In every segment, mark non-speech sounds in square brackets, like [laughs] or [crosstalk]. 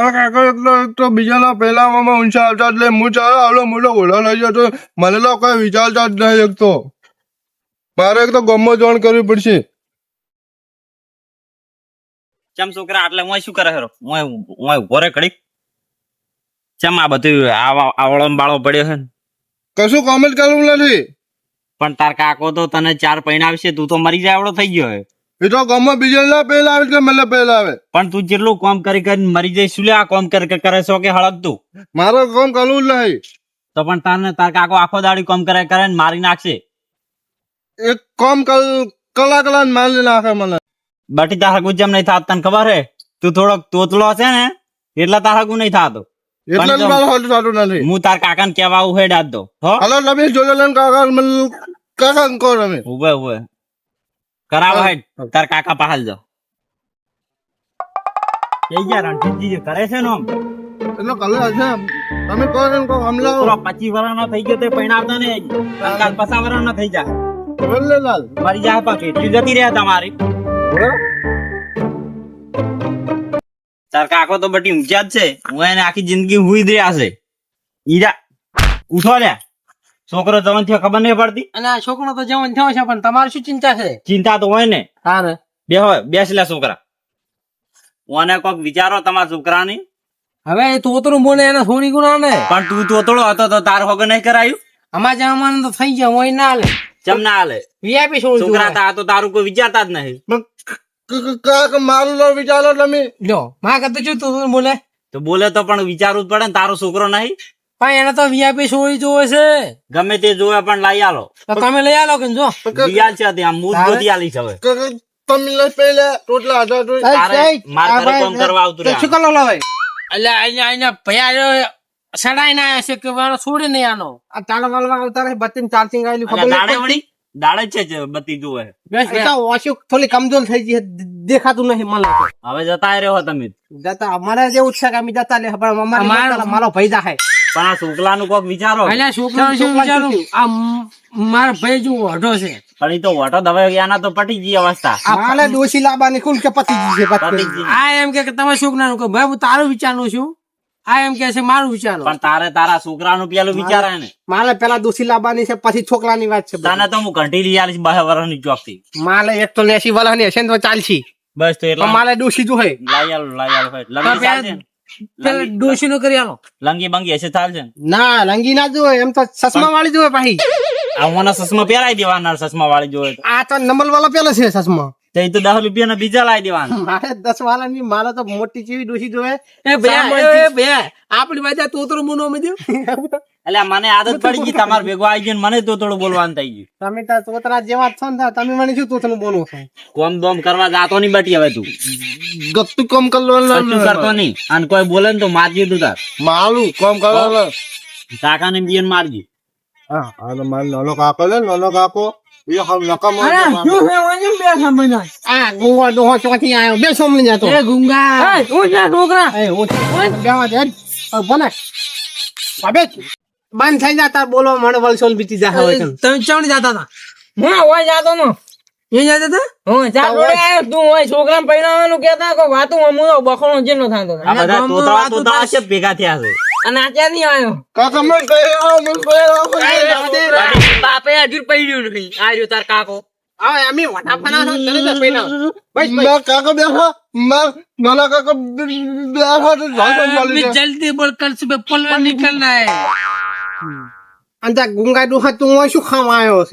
મારા કાકા એટલો તો બીજાના પહેલામાં ઊંચા આવતા એટલે હું ચાલો આવડો મોટો ઘોડો લઈ જતો. મને તો કોઈ વિચારતા જ નહીં એક તો. મારે એક તો ગમો જોણ કરવી પડશે. ચમ છોકરા એટલે હું શું કરે હેરો હું હું ઊભો રે ઘડીક? ચમ આ બધું આવા આવળો બાળો પડ્યો છે ને? કશું કોમેન્ટ કરવું નથી. પણ તાર કાકો તો તને ચાર પૈણા આવશે તું તો મરી જાય આવડો થઈ ગયો હે. એ તો ગમો બીજાના પહેલા આવે કે મને પહેલા આવે? પણ તું જેટલું કામ કરી કરીને મરી જઈશું લે આ કામ કરી કરી કરે છો કે હળક તું? મારે કામ કરવું જ નહીં. તો પણ તને તાર કાકો આખો દાડી કામ કરે કરે ને મારી નાખશે. એક કામ કલ કલા કલા મારી નાખે મને. બાટી તારા ગુજમ જેમ નહીં થાત તને ખબર હે? તું થોડોક તોતલો છે ને એટલે તારા ગુ નહીં થાતો. એટલે મારે નથી. હું તાર કાકાને કેવા આવું આજ દો હલો તમે લઈને કાકા કહો તમે. ઉભે ઉભે. કરાવો હે. તાર કાકા પહાલ જાઓ. જઈ ગયા રણજીતજી કરે છે ને આમ. એટલો કલર હશે તમે કહો એમ કહો હમલા પેલો પચીસ વર્ષનો થઈ ગયો તે પૈણાવતા ને. કાલ પચાસ વર્ષ થઈ જાય બોલે લાલ. મારી જાય પાછી એટલી જતી રહ્યા તમારી? તાર કાકો તો બટી ઊંચા જ છે. હું એને આખી જિંદગી હુઈ જ રહ્યા છે. ઈરા ઉઠો લ્યા. છોકરો જવાન થયો ખબર નહીં પડતી? અને છોકરો તો જવાન થયો છે પણ તમારે શું ચિંતા છે? ચિંતા તો હોય ને. હા ને. બે હોય બેસલા છોકરા. ઓને કોક વિચારો તમારા છોકરાની? હવે એ તોતરું બોલે એને સોની ગુના ને. પણ તું તોતળો હતો તો તાર હોગ નહીં કરાયું? અમાર જમાનામાં તો થઈ ગયા હોય ના લે ચમ ના હાલે? વીઆઈપી છોડી છોકરા તા તો તારું કોઈ વિચારતા જ નહીં. કાક મારું લો વિચારો તમે. જો માં કહેતો છું તું બોલે? તો બોલે તો પણ વિચારવું જ પડે ને તારો છોકરો નહીં? પણ એને તો વીઆઈપી સોળી જોવે છે. ગમે તે જોવે પણ લાઈ આલો. તો તમે લઈ આલો કે જો? દિયાલ છે ત્યાં મૂળ બધી આલી છે હવે. તમે લઈ પહેલા ટોટલા હતા તો તારે માર કામ કરવા આવતું રહે. શું કરો લાવે એટલે અહીંયા અહીંયા ભયા સડાઈ ના આવ્યા છે કે છોડી નહીં આનો. આ તાળો વાળવા આવતા રહે બત્તી ચાર્જિંગ આવેલી ખબર દાડે છે જે બત્તી જોવે પડતી. તો ઓછું થોડી કમજોર થઈ ગઈ દેખાતું નહીં મને. હવે જતા રહ્યો તમે. જતા અમારે જેવું જ છે કે અમે જતા લે પણ અમારે મારો ભાઈ જાહે. પણ આ નું કોક વિચારો. અલ્યા છોકરા શું વિચારું? આ મારા ભાઈ જો ઓઢો છે. પણ એ તો વટો દવે એના તો પટી ગઈ અવસ્થા. મારે દોષી લાબાની કુલ કે પતી ગઈ છે આ એમ કે તમે તમે નું કહો. ભાઈ હું તારું વિચારનું છું. આ એમ કે છે મારું વિચારનું પણ તારે તારા છોકરાનું પેલું વિચારે ને. મારે પેલા ડોસી લાવવાની છે પછી છોકરાની વાત છે તને તો હું ઘંટી લઈ આલીશ બાર વર્ષની ચોકથી મારે એક તો લેસી વાળાની હશે ને તો ચાલશી. બસ તો પણ મારે ડોસી જો હે લાઈ આલો લાઈ આલો લંગી ચાલશે પેલા ડોસી નું. કરી આલો. લંગી બંગી હશે ચાલશે ના. લંગી ના જોવે એમ તો ચશ્મા વાળી જોવે પાછી આ મને ચશ્મા પહેરાઈ દેવાના ચશ્મા વાળી જોવે આ તો નંબર વાળો પેલા છે ચશ્મા. તો તો દસ રૂપિયા બીજા લાવી દેવાના. [laughs] મારે દસ વાળા ની મારે તો મોટી જેવી ડોસી જોવે. એ ભૈયા આપણી બાજુ તોતરું મુનો મજ્યું [laughs] એટલે મને આદત પડી ગઈ તમારે ભેગો આવી ગયો મને તો બોલવાનું થઈ ગયું. તમે તાર તોતરા જેવા છો ને તમે મને શું તોતરું બોલો છો? કોમ દોમ કરવા જાતો નહીં બટી હવે તું. ગત્તુ કોમ કશું કરતો કરવાનું નહીં. અને કોઈ બોલે ને તો મારજી તું તાર. મારું કોમ કરવાનું કાકા ને બીએન મારજી હા નાનો કાકો લે નાનો કાકો એ હમ નકામો આ ગુંગા ડોહો ચોથી આયો બે સોમલી જતો એ ગુંગા હું છે છોકરા એ હું બેવા દે હવે બને બંધ થઈ જાતા બોલો મને વલસોલ બીતી જા હવે તમે ચવણી જતા હતા હું હોય જાતો નો એ જતા હતા હું આયો તું હોય છોકરાને પૈણાવાનું કહેતા કો વાતું અમુનો બખણો જેનો થાતો આ બધા છે ભેગા થયા છે અનાચાર નહીં આવ્યો? કાકા મેં ગયો મેં ગયો બાપે હજુ પડ્યું નહીં આર્યો તાર કાકો. આવે અમે વટાફાના નો તને તો પૈના બસ બસ. કાકો બેહો મર નાના કાકો બેહો તો જાન માલી મે જલ્દી બોલ કલ સુબે આવ્યો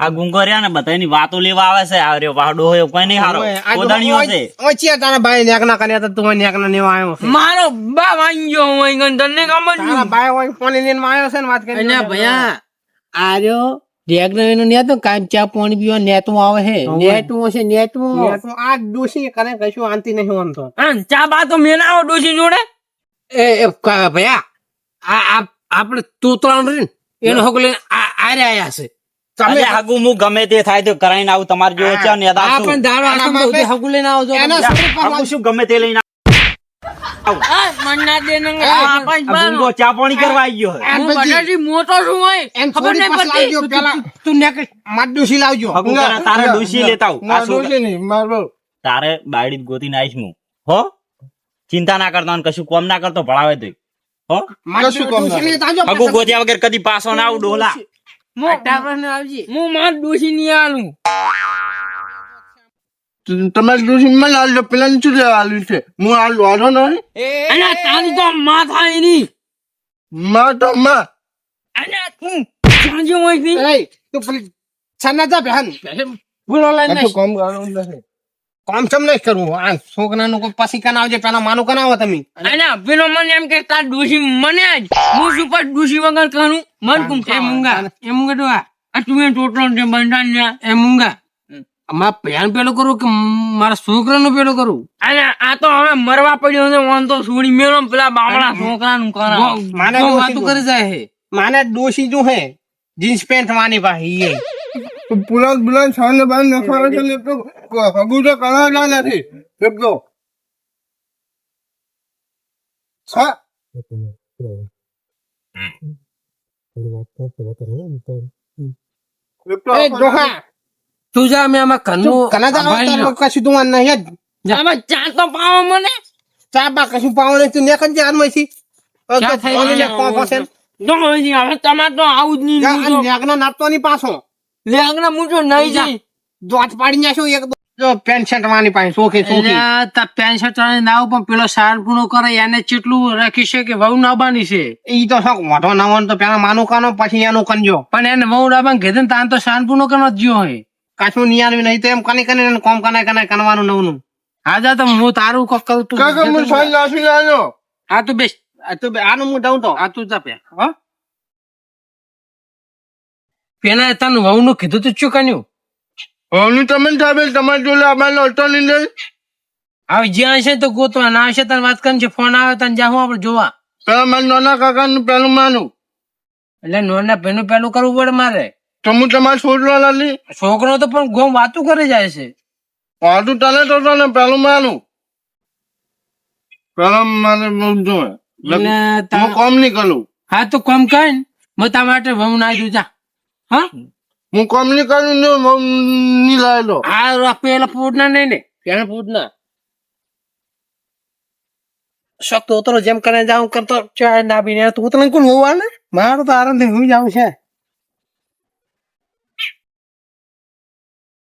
આ ગુંગો ને ને બધાની વાતો લેવા આવે છે. આ રહ્યો વાડો હોય કોઈ નહીં હારો. કોદણીઓ છે. ઓચિયા તારા ભાઈ નેકના કર્યા તો તું નેકના નેવા આવ્યો મારો બા વાંગ્યો હોય ગન તને કામ જ તારા ભાઈ હોય ફોન લઈને આવ્યો છે ને વાત કરી અને ભયા આર્યો રેગનો એનો નેત કામ ચા પાણી પીવા નેતું આવે હે. નેતું હશે નેતું. આ ડોશી કરે કશું આંતી નહીં વાંધો ચા બા તો મેનાવો ડોશી જોડે. એ એ આ આ આપણે તોતરાણ રે એનો હક લઈને આ આર્યા આયા છે. અરે હાગુ હું ગમે તે થાય તો કરાઈને આવું તમારે જેવો છે ને આ પણ આખો બધી હગું લઈને આવજો. હાગુ શું ગમે તે લઈને આ હગું તારે. આ બાયડી ગોતીને આવીશ હું. હો? ચિંતા ના કરતો અને કશું કોમ ના કરતો ભણાવે તો હો? માર કશું કોમ લેતા ગોત્યા વગર કદી પાસો ના આવું ડોલા ત- તમારી ડોશી મને આલ્યો પેલા શું લેવા આલ્યું છે? હું આ વાળો નહીં. માં તો માં. એય, તું પેલી છાના જા બેહન. બોલો લઈને કામ કરવાનું નથી. કામ ચમ નહીં કરવું? આ છોકરાનું કોઈ પછી કન આવજે પેલા માનું કના આવો તમે પેલો મને એમ કે તાર ડોશી મને જ. હું શું પર ડોશી વગર કરું? મન કુમ એ મુંગા. એ મુંગા તો આ. તું એ ટોટલો છે બંધાન ને એ મુંગા. મારા ભેણ પેલો કરું કે મારા છોકરાનું પેલો કરું? અને આ તો હવે મરવા પડ્યો ને ઓન તો છોડી ને પેલા બામણા છોકરાનું કરાવ. માને વાતું કરી જાય હે. માને ડોશી જો હે? જીન્સ પેન્ટ માની પાહી એ તો પુલાવ બુલાવ બાન નખાવે છે ને તો તો કરાવતા નથી. એટલો હા? એક તો તું જા અમે આમાં ઘરનું કના જા કશું તું નહીં જ. ચા તો પાવો મને. ચા બા કશું પાવો નહીં. તું નેકન જાનમાંથી ક્યાં થઈ ગયું? તો હવે હવે તો આવું જ નહીં નેકના નાપતો ની પાછો લેગના મૂછો નહીં જા. દોત પાડી નાખ્યો એક જો પેન્ટ શર્ટ માની પાસે સોખે સોખી. તા પેન્ટ શર્ટ વાળાને ના પણ પેલો સાર પૂરો કરે એને ચેટલું રાખી છે કે વહુ નાબાની છે? ઈ તો શોખ મોઢો નવાનો તો પેલા માનું કાનો પછી એનું કનજો પણ એને વહુ નાબાને કીધું ને તાન તો સાર કરનો જ જ્યો હે કાચું નિયાલવી નહીં તો એમ કની કની એને કોમ કનાય કનાય કનવાનું નવનું. હા જા તો હું તારું કોક કરું તું. કાકા હું સાઈ લાસી લાયો હા તું બેસ. આ તો આનું હું દઉં તો. હા તું જા પે હો? પેલા તને વહુ નું કીધું તું કર્યું હવની તમે સાહેબ તમારી જોડે અમારે અડતો નહીં લે હવે જ્યાં હશે તો ગોતવા ના આવશે તને વાત કરીને ફોન આવે તને જાહું આપણે જોવા. પેલા મારા નાના કાકાનું પેલું માનું. એટલે નોના પેલું પેલું કરવું પડે મારે. તો હું તમારે છોકરો લાલી? છોકરો તો પણ ગોમ વાતું કરે જાય છે. વાતું તને તો તને પેલું માનું. પેલા મારે જોવે. હું કોમ નહીં કરું. હા તો કોમ કર ને. હું તારા માટે વહુ ના દઉં જા. હા? હું કોમ નહીં કરું ને નહીં લાયેલો. આ પેલા પૂરના નહીં ને પેલા પૂરના. શોખ તો ઉતરો જેમ કરીને જાઉં કરતો ના પીને તું ઉતરણ કોણ હોવા ને? મારો તો આરામથી હું જાઉં છે.